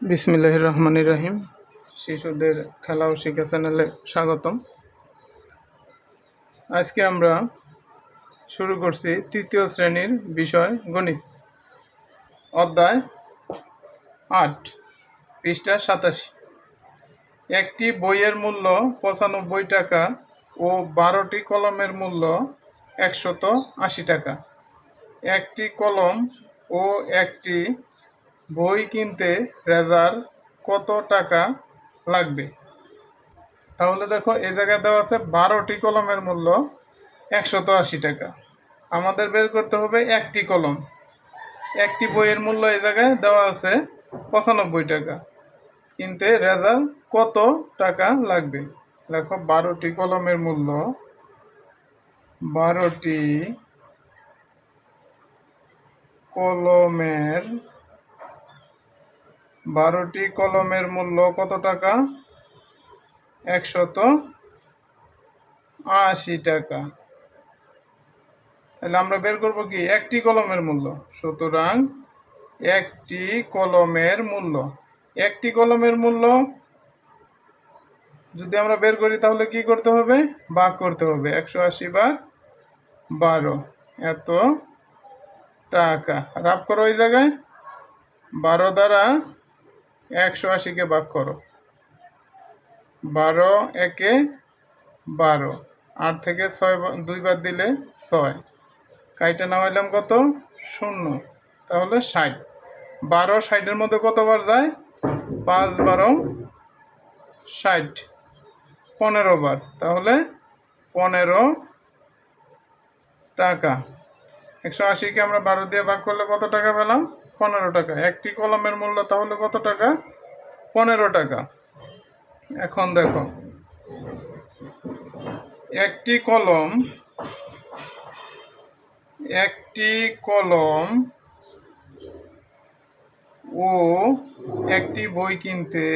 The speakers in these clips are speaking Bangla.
বিসমিল্লাহ রহমান রাহিম। শিশুদের খেলা ও শিক্ষা চ্যানেলে স্বাগতম। আজকে আমরা শুরু করছি তৃতীয় শ্রেণির বিষয় গণিত। অধ্যায় আট, পৃষ্ঠা সাতাশি। একটি বইয়ের মূল্য পঁচানব্বই টাকা ও বারোটি কলমের মূল্য একশত আশি টাকা। একটি কলম ও একটি বই কিনতে রেজার কত টাকা লাগবে? তাহলে দেখো, এই জায়গায় দেওয়া আছে বারোটি কলমের মূল্য একশত আশি টাকা। আমাদের বের করতে হবে একটি কলম। একটি বইয়ের মূল্য এই জায়গায় দেওয়া আছে পঁচানব্বই টাকা। কিনতে রেজার কত টাকা লাগবে? দেখো, বারোটি কলমের মূল্য, বারোটি কলমের বারোটি কলমের মূল্য কত টাকা? একশত আশি টাকা। তাহলে আমরা বের করব কি? একটি কলমের মূল্য। সুতরাং একটি কলমের মূল্য। একটি কলমের মূল্য যদি আমরা বের করি তাহলে কি করতে হবে? ভাগ করতে হবে। একশো আশি বার বারো। এত টাকা। রাফ করো ওই জায়গায়। বারো দ্বারা একশো আশিকে ভাগ করো। বারো একে বারো। আট থেকে ছয় দুইবার দিলে ছয়। কাইটা নামাইলাম কত? শূন্য। তাহলে ষাট। বারো ষাটের মধ্যে কতবার যায়? পাঁচ বারো ষাট। পনেরো বার। তাহলে পনেরো টাকা। একশো আশিকে আমরা বারো দিয়ে ভাগ করলে কত টাকা পেলাম? পনেরো টাকা। একটি কলমের মূল্য তাহলে কত টাকা? পনেরো টাকা। এখন দেখো। একটি কলম একটি কলম ও একটি বই কিনতে,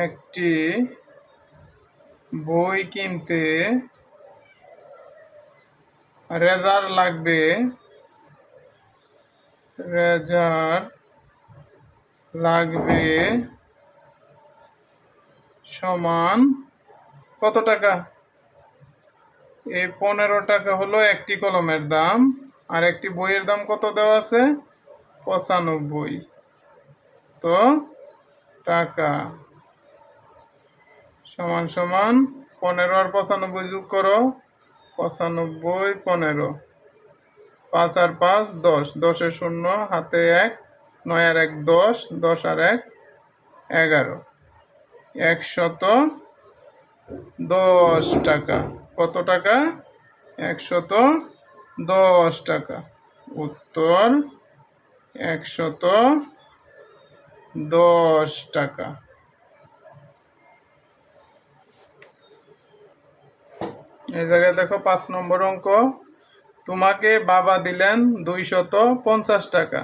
একটি বই কিনতে রেজার লাগবে রেজার লাগবে সমান কত টাকা? এই পনেরো টাকা হলো একটি কলমের দাম, আর একটি বইয়ের দাম কত দেওয়া আছে? পঁচানব্বই। তো টাকা সমান সমান পনেরো আর পঁচানব্বই যোগ করো, পঁচানব্বই পনেরো। পাঁচ আর পাঁচ, দশ। দশে শূন্য, হাতে এক, নয় আর এক, দশ দশ আর এক, এগারো। একশত দশ টাকা। কত টাকা? একশত দশ টাকা। উত্তর, একশত দশ টাকা। এই জায়গায় দেখো পাঁচ নম্বর অঙ্ক। তোমাকে বাবা দিলেন দুইশত পঞ্চাশ টাকা,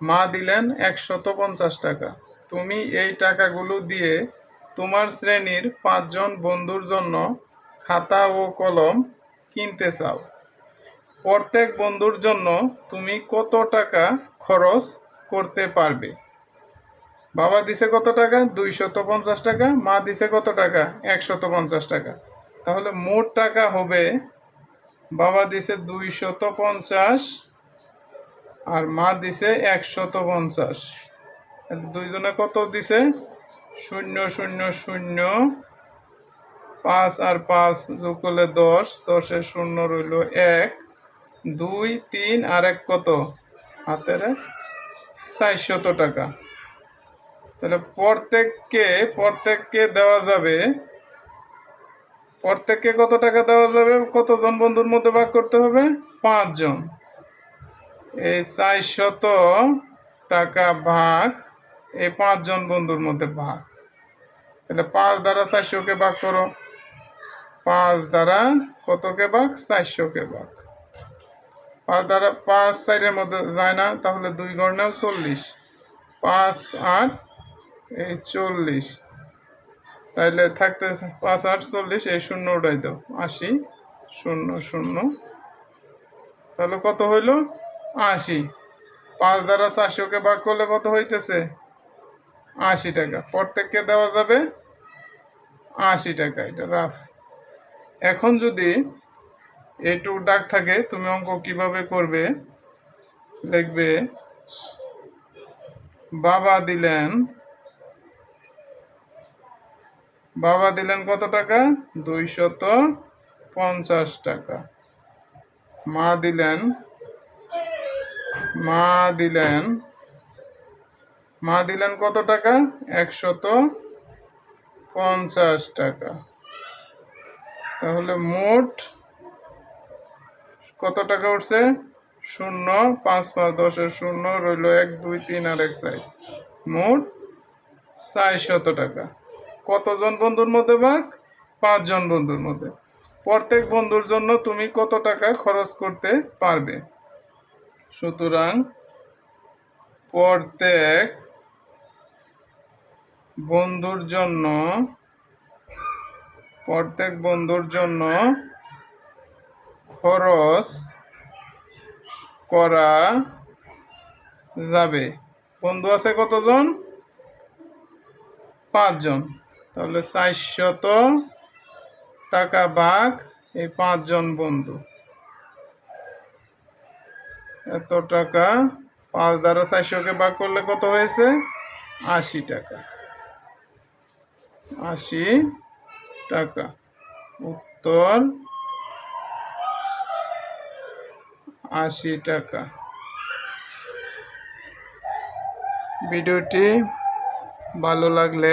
মা দিলেন একশত পঞ্চাশ টাকা। তুমি এই টাকাগুলো দিয়ে তোমার শ্রেণির পাঁচজন বন্ধুর জন্য খাতা ও কলম কিনতে চাও। প্রত্যেক বন্ধুর জন্য তুমি কত টাকা খরচ করতে পারবে? বাবা দিছে কত টাকা? দুইশত পঞ্চাশ টাকা, মা দিছে কত টাকা? একশত পঞ্চাশ টাকা। তাহলে মোট টাকা হবে বাবা দিছে দুইশত পঞ্চাশ আর মা দিছে একশত পঞ্চাশ। দুইজনে কত দিছে? শূন্য শূন্য শূন্য। পাঁচ আর পাঁচ যোগ করলে দশ। দশের শূন্য রইল এক। দুই, তিন আর এক কত? হাতের চারশত টাকা। তাহলে প্রত্যেককে প্রত্যেককে দেওয়া যাবে প্রত্যেককে কত টাকা দেওয়া যাবে? কতজন বন্ধুর মধ্যে ভাগ করতে হবে? পাঁচজন। এই চারশত টাকা ভাগ এই পাঁচজন বন্ধুর মধ্যে ভাগ। তাহলে পাঁচ দ্বারা চারশোকে ভাগ করো। পাঁচ দ্বারা কতকে ভাগ? চারশোকে ভাগ। পাঁচ দ্বারা, পাঁচ সাইডের মধ্যে যায় না, তাহলে দুই গণেও চল্লিশ। পাঁচ আট, এই চল্লিশ। তাইলে থাকতে পাঁচ আট চল্লিশ এই শূন্য উঠাই দাও। আশি, শূন্য শূন্য। তাহলে কত হইল? আশি। পাঁচ দ্বারা চারশোকে ভাগ করলে কত হইতেছে? আশি টাকা। প্রত্যেককে দেওয়া যাবে আশি টাকা, এটা রাফ। এখন যদি এইটুকু ডাক থাকে, তুমি অঙ্ক কীভাবে করবে? লিখবে বাবা দিলেন বাবা দিলেন কত টাকা? দুইশত পঞ্চাশ টাকা। মা দিলেন মা দিলেন মা দিলেন কত টাকা? একশত পঞ্চাশ টাকা। তাহলে মোট কত টাকা উঠছে? শূন্য, পাঁচ পাঁচ দশের শূন্য রইল এক, দুই, তিন আর এক সাইড। মোট চারশত টাকা। কতজন বন্ধুর মধ্যে ভাগ? পাঁচজন বন্ধুর মধ্যে। প্রত্যেক বন্ধুর জন্য তুমি কত টাকা খরচ করতে পারবে? সুতরাং প্রত্যেক বন্ধুর জন্য, প্রত্যেক বন্ধুর জন্য খরচ করা যাবে। বন্ধু আছে কতজন? পাঁচজন। তাহলে চারশত টাকা ভাগ এই পাঁচজন বন্ধু। এত টাকা, পাঁচ দ্বারা চারশোকে ভাগ করলে কত হয়েছে? আশি টাকা। আশি টাকা। উত্তর, আশি টাকা। ভিডিওটি ভালো লাগলে